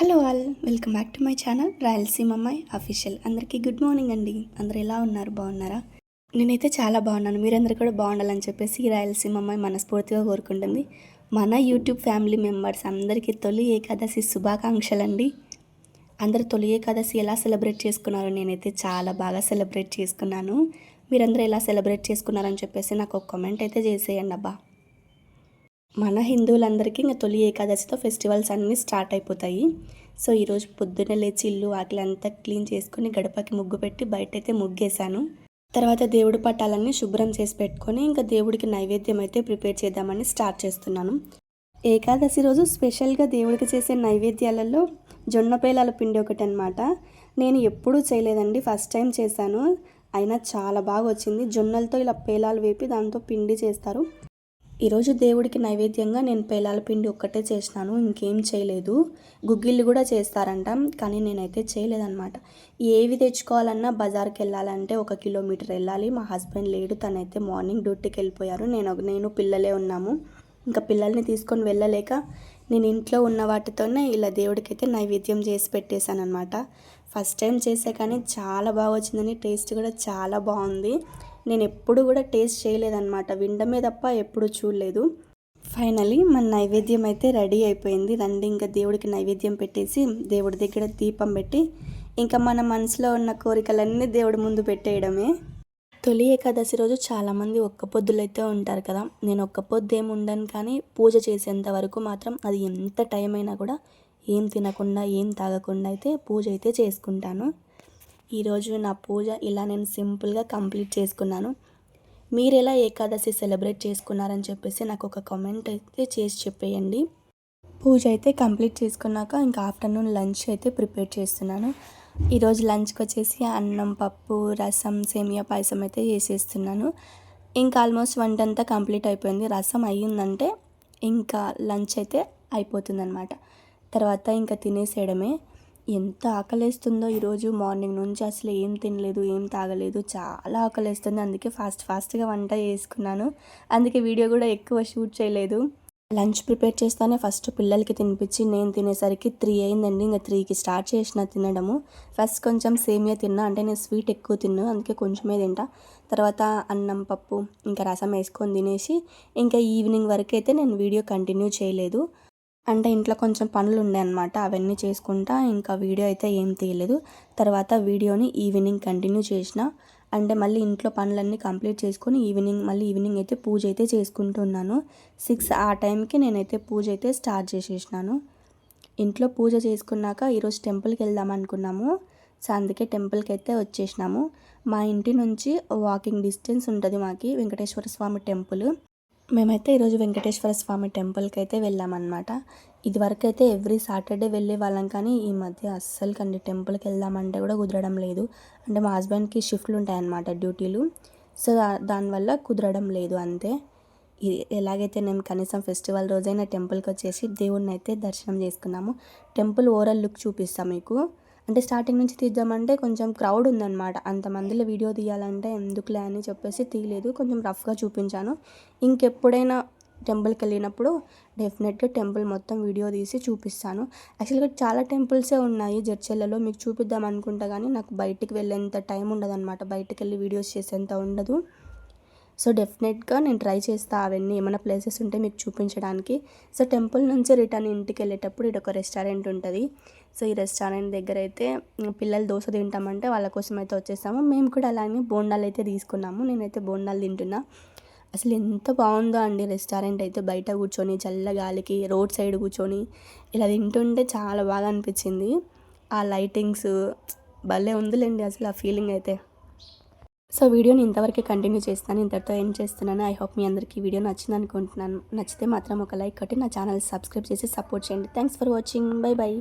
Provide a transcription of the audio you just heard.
Hello all welcome back to my channel Rayalaseema అమ్మాయి official. అందరికీ good morning అండి. అందరు ఎలా ఉన్నారు? బాగున్నారా? నేనైతే చాలా బాగున్నాను. మీరందరూ కూడా బాగుండాలని చెప్పేసి ఈ రాయలసీమ అమ్మాయి మనస్ఫూర్తిగా కోరుకుంటుంది. మన యూట్యూబ్ ఫ్యామిలీ మెంబర్స్ అందరికీ తొలి ఏకాదశి శుభాకాంక్షలు అండి అందరు తొలి ఏకాదశి ఎలా సెలబ్రేట్ చేసుకున్నారో నేనైతే చాలా బాగా సెలబ్రేట్ చేసుకున్నాను. మీరందరూ ఎలా సెలబ్రేట్ చేసుకున్నారని చెప్పేసి నాకు ఒక కామెంట్ అయితే చేసేయండి అబ్బా. మన హిందువులందరికీ ఇంకా తొలి ఏకాదశితో ఫెస్టివల్స్ అన్నీ స్టార్ట్ అయిపోతాయి. సో ఈరోజు పొద్దున్నే లేచి ఇల్లు ఆకలి అంతా క్లీన్ చేసుకొని గడపకి ముగ్గు పెట్టి బయట అయితే ముగ్గేశాను. తర్వాత దేవుడి పటాలన్నీ శుభ్రం చేసి పెట్టుకొని ఇంకా దేవుడికి నైవేద్యం అయితే ప్రిపేర్ చేద్దామని స్టార్ట్ చేస్తున్నాను. ఏకాదశి రోజు స్పెషల్గా దేవుడికి చేసే నైవేద్యాలలో జొన్న పేలాల పిండి ఒకటి అనమాట నేను ఎప్పుడూ చేయలేదండి ఫస్ట్ టైం చేశాను. అయినా చాలా బాగా వచ్చింది జొన్నలతో ఇలా పేలాలు వేపి దాంతో పిండి చేస్తారు. ఈరోజు దేవుడికి నైవేద్యంగా నేను పేలాల పిండి ఒక్కటే చేసినాను ఇంకేం చేయలేదు. గుగ్గిళ్ళు కూడా చేస్తారంట కానీ నేనైతే చేయలేదన్నమాట. ఏవి తెచ్చుకోవాలన్నా బజార్కి వెళ్ళాలంటే ఒక కిలోమీటర్ వెళ్ళాలి. మా హస్బెండ్ లేడు తనైతే మార్నింగ్ డ్యూటీకి వెళ్ళిపోయారు. నేను నేను పిల్లలే ఉన్నాము. ఇంకా పిల్లల్ని తీసుకొని వెళ్ళలేక నేను ఇంట్లో ఉన్న వాటితోనే ఇలా దేవుడికైతే నైవేద్యం చేసి పెట్టేశాను అనమాట ఫస్ట్ టైం చేసే కానీ చాలా బాగా వచ్చిందని టేస్ట్ కూడా చాలా బాగుంది. నేను ఎప్పుడు కూడా టేస్ట్ చేయలేదన్నమాట. వినడమే తప్ప ఎప్పుడు చూడలేదు. ఫైనలీ మన నైవేద్యం అయితే రెడీ అయిపోయింది. రండి ఇంకా దేవుడికి నైవేద్యం పెట్టేసి దేవుడి దగ్గర దీపం పెట్టి ఇంకా మన మనసులో ఉన్న కోరికలన్నీ దేవుడి ముందు పెట్టేయడమే. తొలి ఏకాదశి రోజు చాలామంది ఒక్క పొద్దులైతే ఉంటారు కదా. నేను ఒక్క పొద్దు ఏమి ఉండను కానీ పూజ చేసేంత వరకు మాత్రం అది ఎంత టైం అయినా కూడా ఏం తినకుండా ఏం తాగకుండా అయితే పూజ అయితే చేసుకుంటాను. ఈరోజు నా పూజ ఇలా నేను సింపుల్గా కంప్లీట్ చేసుకున్నాను. మీరు ఎలా ఏకాదశి సెలబ్రేట్ చేసుకున్నారని చెప్పేసి నాకు ఒక కామెంట్ అయితే చేసి చెప్పేయండి. పూజ అయితే కంప్లీట్ చేసుకున్నాక ఇంకా ఆఫ్టర్నూన్ లంచ్ అయితే ప్రిపేర్ చేస్తున్నాను. ఈరోజు లంచ్కి వచ్చేసి అన్నం పప్పు రసం సేమియా పాయసం అయితే చేసేస్తున్నాను. ఇంకా ఆల్మోస్ట్ వంట అంతా కంప్లీట్ అయిపోయింది. రసం అయ్యిందంటే ఇంకా లంచ్ అయితే అయిపోతుందన్నమాట. తర్వాత ఇంకా తినేసేయడమే. ఎంత ఆకలేస్తుందో ఈరోజు మార్నింగ్ నుంచి అసలు ఏం తినలేదు ఏం తాగలేదు చాలా ఆకలేస్తుంది. అందుకే ఫాస్ట్ ఫాస్ట్గా వంట చేసుకున్నాను. అందుకే వీడియో కూడా ఎక్కువ షూట్ చేయలేదు. లంచ్ ప్రిపేర్ చేస్తానే ఫస్ట్ పిల్లలకి తినిపించి నేను తినేసరికి త్రీ అయిందండి. ఇంకా త్రీకి స్టార్ట్ చేసిన తినడము. ఫస్ట్ కొంచెం సేమియా తిన్నా అంటే నేను స్వీట్ ఎక్కువ తిన్నా అందుకే కొంచెమే తింటా. తర్వాత అన్నం పప్పు ఇంకా రసం వేసుకొని తినేసి ఇంకా ఈవినింగ్ వరకు అయితే నేను వీడియో కంటిన్యూ చేయలేదు. అంటే ఇంట్లో కొంచెం పనులు ఉండే అనమాట అవన్నీ చేసుకుంటా ఇంకా వీడియో అయితే ఏం తీయలేదు. తర్వాత వీడియోని ఈవినింగ్ కంటిన్యూ చేసిన. అంటే మళ్ళీ ఇంట్లో పనులన్నీ కంప్లీట్ చేసుకొని ఈవినింగ్ మళ్ళీ ఈవినింగ్ అయితే పూజ అయితే చేసుకుంటున్నాను. సిక్స్ ఆ టైంకి నేనైతే పూజ అయితే స్టార్ట్ చేసేసినాను. ఇంట్లో పూజ చేసుకున్నాక ఈరోజు టెంపుల్కి వెళ్దాం అనుకున్నాము. సో అందుకే టెంపుల్కి అయితే వచ్చేసినాము. మా ఇంటి నుంచి వాకింగ్ డిస్టెన్స్ ఉంటుంది మాకి వెంకటేశ్వర స్వామి టెంపుల్. మేమైతే ఈరోజు వెంకటేశ్వర స్వామి టెంపుల్కి అయితే వెళ్ళామన్నమాట. ఇదివరకు అయితే ఎవ్రీ సాటర్డే వెళ్ళే వాళ్ళం కానీ ఈ మధ్య అస్సలు కండి టెంపుల్కి వెళ్దామంటే కూడా కుదరడం లేదు. అంటే మా హస్బెండ్కి షిఫ్ట్లు ఉంటాయన్నమాట డ్యూటీలు. సో దానివల్ల కుదరడం లేదు అంతే. ఎలాగైతే మేము కనీసం ఫెస్టివల్ రోజైనా టెంపుల్కి వచ్చేసి దేవుడిని అయితే దర్శనం చేసుకున్నాము. టెంపుల్ ఓవరాల్ లుక్ చూపిస్తాం మీకు. అంటే స్టార్టింగ్ నుంచి తీద్దామంటే కొంచెం క్రౌడ్ ఉందన్నమాట. అంతమందిలో వీడియో తీయాలంటే ఎందుకులే అని చెప్పేసి తీయలేదు. కొంచెం రఫ్గా చూపించాను. ఇంకెప్పుడైనా టెంపుల్కి వెళ్ళినప్పుడు డెఫినెట్గా టెంపుల్ మొత్తం వీడియో తీసి చూపిస్తాను. యాక్చువల్గా చాలా టెంపుల్సే ఉన్నాయి జడ్చెల్లలో మీకు చూపిద్దాం అనుకుంటా కానీ నాకు బయటికి వెళ్ళేంత టైం ఉండదు అనమాట బయటికి వెళ్ళి వీడియోస్ చేసేంత ఉండదు. సో డెఫినెట్గా నేను ట్రై చేస్తా అవన్నీ ఏమైనా ప్లేసెస్ ఉంటే మీకు చూపించడానికి. సో టెంపుల్ నుంచి రిటర్న్ ఇంటికి వెళ్ళేటప్పుడు ఇక్కడ ఒక రెస్టారెంట్ ఉంటుంది. సో ఈ రెస్టారెంట్ దగ్గర అయితే పిల్లలు దోశ తింటామంటే వాళ్ళ కోసం అయితే వచ్చేసాము. మేము కూడా అలానే బోండాలు అయితే తీసుకున్నాము. నేనైతే బోండాలు తింటున్నా. అసలు ఎంత బాగుందో అండి రెస్టారెంట్ అయితే. బయట కూర్చొని చల్ల గాలికి రోడ్ సైడ్ కూర్చొని ఇలా తింటుంటే చాలా బాగా అనిపించింది. ఆ లైటింగ్స్ భలే ఉందిలేండి అసలు ఆ ఫీలింగ్ అయితే. సో వీడియోని ఇంతవరకు కంటిన్యూ చేస్తాను ఇంతటితో ఏం చేస్తున్నాను. ఐ హోప్ మీ అందరికీ వీడియో నచ్చింది అనుకుంటున్నాను. నచ్చితే మాత్రం ఒక లైక్ కట్టి నా ఛానల్ సబ్స్క్రైబ్ చేసి సపోర్ట్ చేయండి. Thanks for watching. Bye bye.